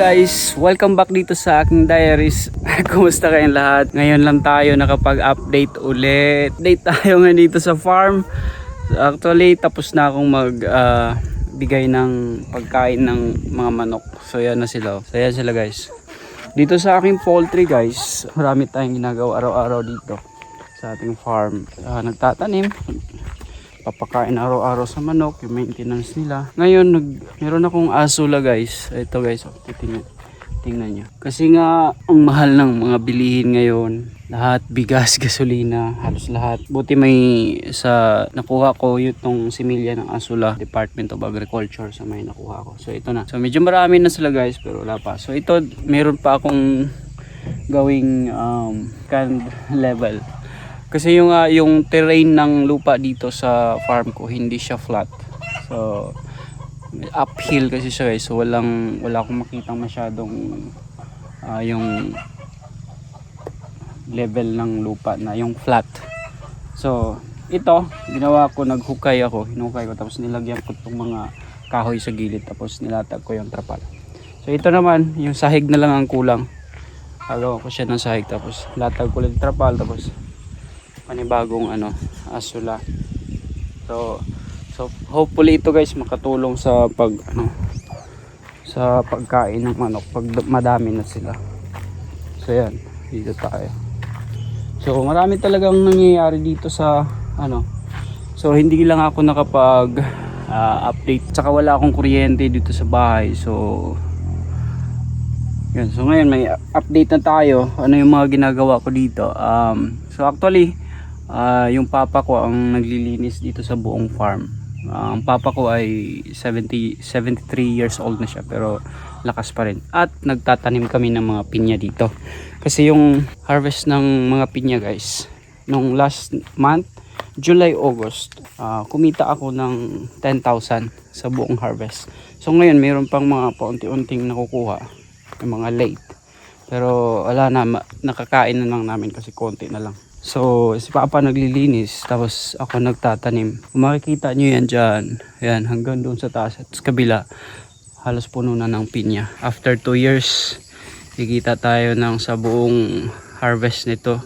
Guys! Welcome back dito sa aking diaries. Kumusta kayong lahat? Ngayon lang tayo nakapag-update ulit. Update tayo ngayon dito sa farm. Actually, tapos na akong mag ah, bigay ng pagkain ng mga manok. So yan na sila. So yan sila guys. Dito sa aking poultry guys, marami tayong ginagawa araw-araw dito sa ating farm. Ah, nagtatanim, papakain araw-araw sa manok, yung maintenance nila. Ngayon, nag, meron akong asula guys. Ito guys, oh, titingnan, tingnan nyo. Kasi nga, ang mahal ng mga bilihin ngayon. Lahat, bigas, gasolina, halos lahat. Buti may sa nakuha ko yung similya ng asula, Department of Agriculture sa may nakuha ko. So ito na. So medyo marami na sila guys, pero wala pa. So ito, meron pa akong gawing um, canned level. Kasi yung ah, yung terrain ng lupa dito sa farm ko hindi siya flat. So uphill kasi siya guys. So walang wala akong makitang masyadong ah, yung level ng lupa na yung flat. So ito, ginawa ko naghukay ako, hinukay ko tapos nilagyan ko tong mga kahoy sa gilid tapos nilatag ko yung trapal. So ito naman, yung sahig na lang ang kulang. Agawa ko siya ng sahig tapos latag ko yung trapal tapos panibagong ano asula. So so hopefully ito guys makatulong sa pag ano sa pagkain ng manok pag madami na sila. So yan. Dito tayo. So marami talagang nangyayari dito sa ano so hindi lang ako nakapag ah, update. Saka wala akong kuryente dito sa bahay. So yan, so ngayon may update na tayo. Ano yung mga ginagawa ko dito? Um, so actually Ah, yung papa ko ang naglilinis dito sa buong farm. Ah, ang papa ko ay 70 73 years old na siya pero lakas pa rin. At nagtatanim kami ng mga pinya dito. Kasi yung harvest ng mga pinya guys, nung last month, July, August, ah, kumita ako ng 10,000 sa buong harvest. So ngayon, mayroon pang mga paunti-unting nakukuha, yung mga late. Pero wala na, nakakain na lang namin kasi konti na lang. So, si Papa naglilinis, tapos ako nagtatanim. Kung makikita nyo yan dyan, yan, hanggang doon sa taas at sa kabila, halos puno na ng pinya. After 2 years, kikita tayo ng sa buong harvest nito.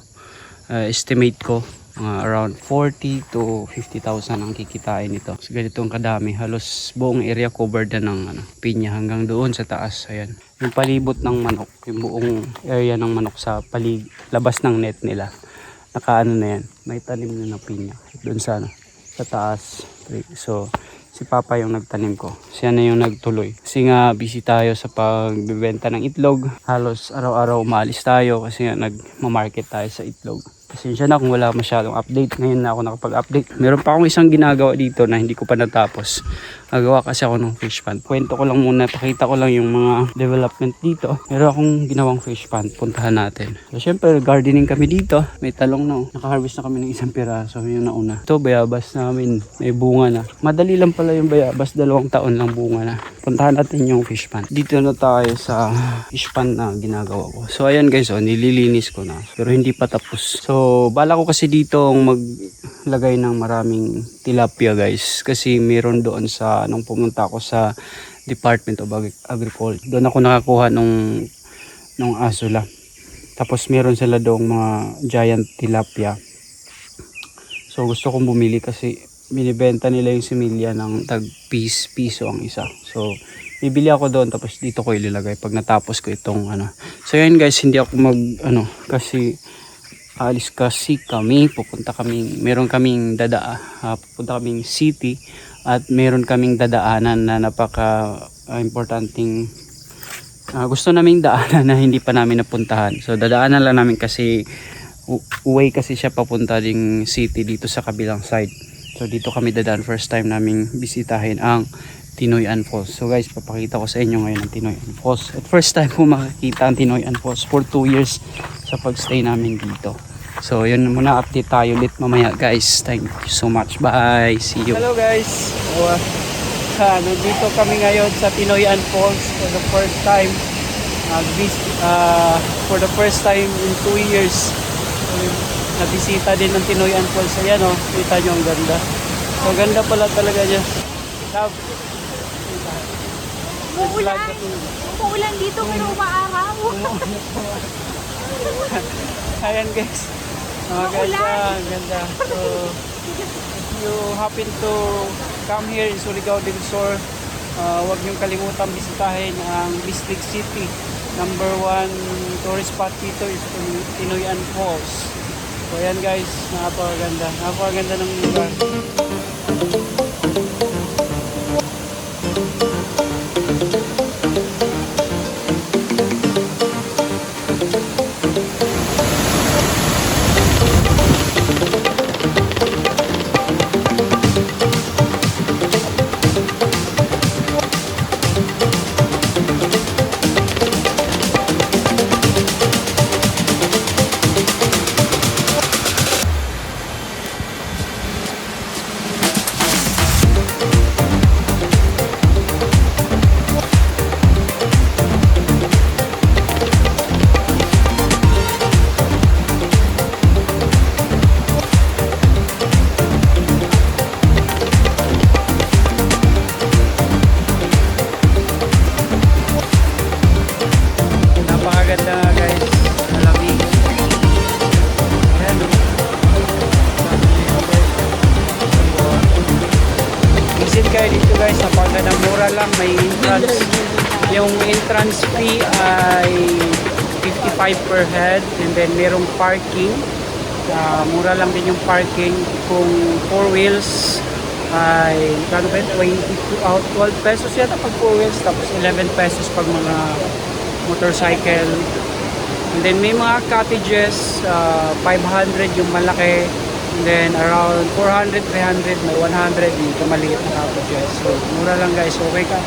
Uh, estimate ko, mga around 40 to 50,000 ang kikitain nito. So, ganitong kadami, halos buong area covered na ng ano, pinya hanggang doon sa taas. Ayan. Yung palibot ng manok, yung buong area ng manok sa palig labas ng net nila nakaano na yan may tanim na ng pinya. Doon sa ano, sa taas. So si papa yung nagtanim ko. Siya na yung nagtuloy. Kasi nga busy tayo sa pagbebenta ng itlog. Halos araw-araw umalis tayo kasi nga nagmamarket tayo sa itlog Pasensya na kung wala masyadong update. Ngayon na ako nakapag-update. Meron pa akong isang ginagawa dito na hindi ko pa natapos. Nagawa kasi ako ng fish pond. Kwento ko lang muna, pakita ko lang yung mga development dito. Meron akong ginawang fish pond. Puntahan natin. So, syempre, gardening kami dito. May talong na. oh. Naka-harvest na kami ng isang piraso. Yung nauna. Ito, bayabas namin. May bunga na. Madali lang pala yung bayabas. Dalawang taon lang bunga na. Puntahan natin yung fish pond. Dito na tayo sa fish pond na ginagawa ko. So, ayan guys, oh, nililinis ko na. Pero hindi pa tapos. So, bala ko kasi dito maglagay ng maraming tilapia guys. Kasi meron doon sa, nung pumunta ako sa Department of Agri- Agriculture. Doon ako nakakuha nung, nung asula. Tapos meron sila doong mga giant tilapia. So gusto kong bumili kasi binibenta nila yung similya ng tag piece piso ang isa. So bibili ako doon tapos dito ko ilalagay pag natapos ko itong ano. So yan guys, hindi ako mag ano kasi alis kasi kami, pupunta kaming, meron kaming dadaa, ah, pupunta kaming city at meron kaming dadaanan na napaka ah, importanting ah, gusto naming daanan na hindi pa namin napuntahan. So dadaanan lang namin kasi u- way kasi siya papunta ding city dito sa kabilang side. So dito kami dadaan first time naming bisitahin ang Tinoyan Falls. So guys, papakita ko sa inyo ngayon ang Tinoyan Falls. At first time ko makakita ang Tinoyan Falls for 2 years sa pagstay namin dito. So yun muna update tayo ulit mamaya guys. Thank you so much. Bye. See you. Hello guys. Uh, ah, nandito kami ngayon sa Tinoyan Falls for the first time. Nag-vis- ah, for the first time in 2 years. So, nabisita din ng Tinoyan Falls. Ayan o, oh, kita nyo ang ganda. So ganda pala talaga niya. Love. Umuulan. Umuulan dito pero umaaraw. Ayan guys. Mga ganda, ang ganda. So, if you happen to come here in Surigao del Sur, uh, huwag niyong kalimutan bisitahin ang Bislig City. Number one tourist spot dito is Tinoyan Falls. So ayan guys, napakaganda. Napakaganda ng lugar. Mura lang. May entrance. Yung entrance fee ay 55 per head. And then merong parking. Ah, mura lang din yung parking. Kung 4 wheels ay kano ba yun? 22 out 12 pesos yata pag 4 wheels tapos 11 pesos pag mga motorcycle. And then may mga cottages, uh, 500 yung malaki. And then around 400, 300, may 100 yung kamaliit na cottages. So mura lang guys, okay ka.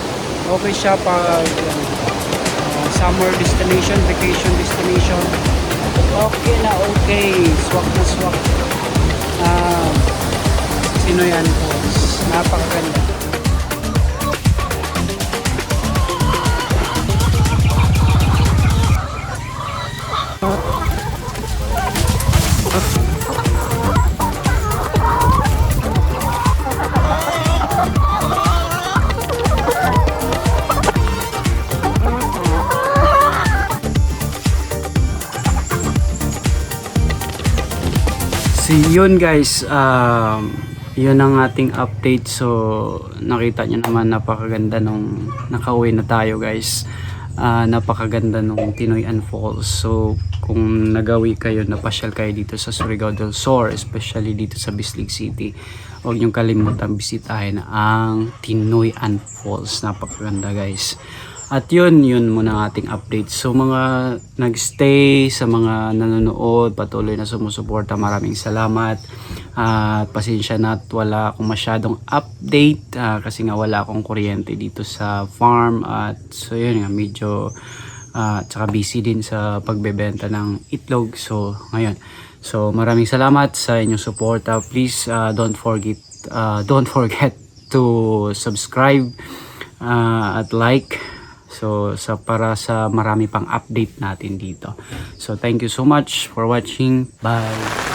Okay siya pag uh, summer destination, vacation destination. Okay na okay, swak na swak. Ah, sino yan po? Napakaganda. So yun guys, um, yun ang ating update. So nakita nyo naman napakaganda nung nakauwi na tayo guys. Ah, napakaganda nung Tinoyan Falls. So kung nagawi kayo, napasyal kayo dito sa Surigao del Sur, especially dito sa Bislig City, huwag niyong kalimutan bisitahin ang Tinoyan Falls. Napakaganda guys. At yun, yun muna ang ating update. So mga nagstay, sa mga nanonood, patuloy na sumusuporta, maraming salamat. At pasensya na at wala akong masyadong update ah, kasi nga wala akong kuryente dito sa farm. At so yun nga, medyo ah, tsaka busy din sa pagbebenta ng itlog. So ngayon, so maraming salamat sa inyong suporta. Please ah, don't forget ah, don't forget to subscribe ah, at like So sa para sa marami pang update natin dito. So thank you so much for watching. Bye.